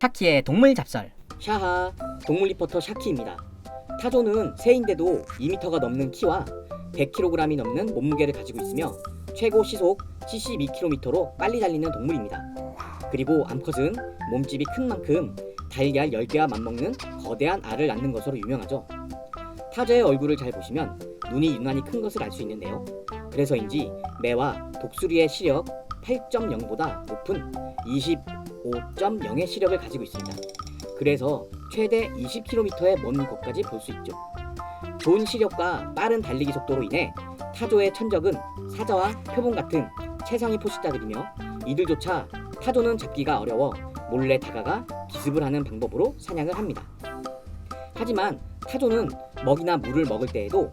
샤키의 동물 잡설. 샤하 동물 리포터 샤키입니다. 타조는 새인데도 2m가 넘는 키와 100kg이 넘는 몸무게를 가지고 있으며 최고 시속 72km로 빨리 달리는 동물입니다. 그리고 암컷은 몸집이 큰 만큼 달걀 10개와 맞먹는 거대한 알을 낳는 것으로 유명하죠. 타조의 얼굴을 잘 보시면 눈이 유난히 큰 것을 알 수 있는데요. 그래서인지 매와 독수리의 시력 8.0보다 높은 25.0의 시력을 가지고 있습니다. 그래서 최대 20km의 먼 곳까지 볼 수 있죠. 좋은 시력과 빠른 달리기 속도로 인해 타조의 천적은 사자와 표본 같은 최상위 포식자들이며 이들조차 타조는 잡기가 어려워 몰래 다가가 기습을 하는 방법으로 사냥을 합니다. 하지만 타조는 먹이나 물을 먹을 때에도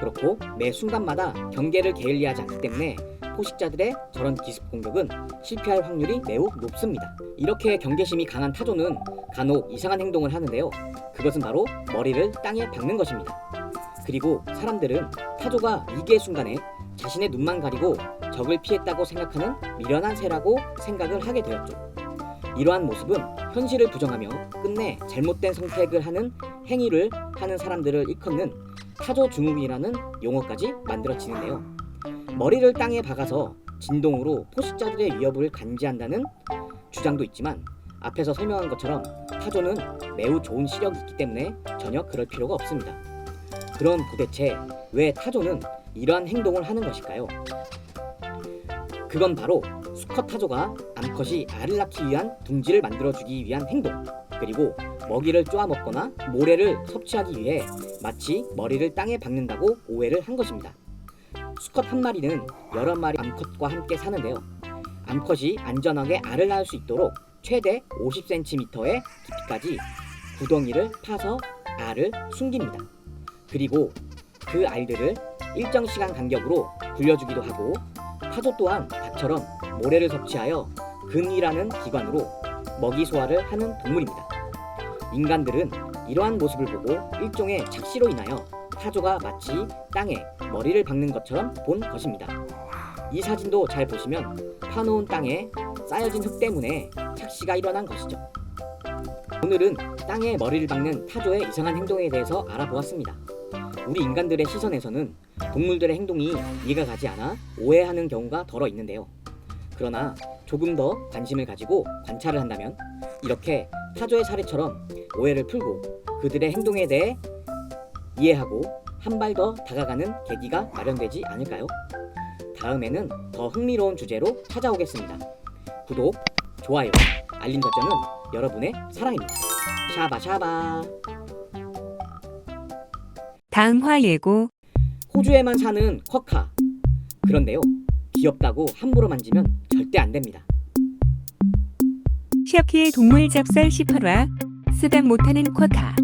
그렇고 매 순간마다 경계를 게을리하지 않기 때문에 포식자들의 저런 기습 공격은 실패할 확률이 매우 높습니다. 이렇게 경계심이 강한 타조는 간혹 이상한 행동을 하는데요. 그것은 바로 머리를 땅에 박는 것입니다. 그리고 사람들은 타조가 위기의 순간에 자신의 눈만 가리고 적을 피했다고 생각하는 미련한 새라고 생각을 하게 되었죠. 이러한 모습은 현실을 부정하며 끝내 잘못된 선택을 하는 행위를 하는 사람들을 일컫는 타조 증후군이라는 용어까지 만들어지는데요. 머리를 땅에 박아서 진동으로 포식자들의 위협을 감지한다는 주장도 있지만 앞에서 설명한 것처럼 타조는 매우 좋은 시력이 있기 때문에 전혀 그럴 필요가 없습니다. 그럼 도대체 왜 타조는 이러한 행동을 하는 것일까요? 그건 바로 수컷 타조가 암컷이 알을 낳기 위한 둥지를 만들어주기 위한 행동 그리고 먹이를 쪼아 먹거나 모래를 섭취하기 위해 마치 머리를 땅에 박는다고 오해를 한 것입니다. 수컷 한 마리는 여러 마리 암컷과 함께 사는데요. 암컷이 안전하게 알을 낳을 수 있도록 최대 50cm의 깊이까지 구덩이를 파서 알을 숨깁니다. 그리고 그 알들을 일정 시간 간격으로 굴려주기도 하고 타조 또한 닭처럼 모래를 섭취하여 근이라는 기관으로 먹이 소화를 하는 동물입니다. 인간들은 이러한 모습을 보고 일종의 착시로 인하여 타조가 마치 땅에 머리를 박는 것처럼 본 것입니다. 이 사진도 잘 보시면 파놓은 땅에 쌓여진 흙 때문에 착시가 일어난 것이죠. 오늘은 땅에 머리를 박는 타조의 이상한 행동에 대해서 알아보았습니다. 우리 인간들의 시선에서는 동물들의 행동이 이해가 가지 않아 오해하는 경우가 덜어 있는데요. 그러나 조금 더 관심을 가지고 관찰을 한다면 이렇게 타조의 사례처럼 오해를 풀고 그들의 행동에 대해 이해하고 한 발 더 다가가는 계기가 마련되지 않을까요? 다음에는 더 흥미로운 주제로 찾아오겠습니다. 구독, 좋아요, 알림 설정은 여러분의 사랑입니다. 샤바 샤바. 다음 화 예고 호주에만 사는 쿼카. 그런데요, 귀엽다고 함부로 만지면 절대 안 됩니다. 샤키의 동물 잡설 18화 수백 못하는 코타.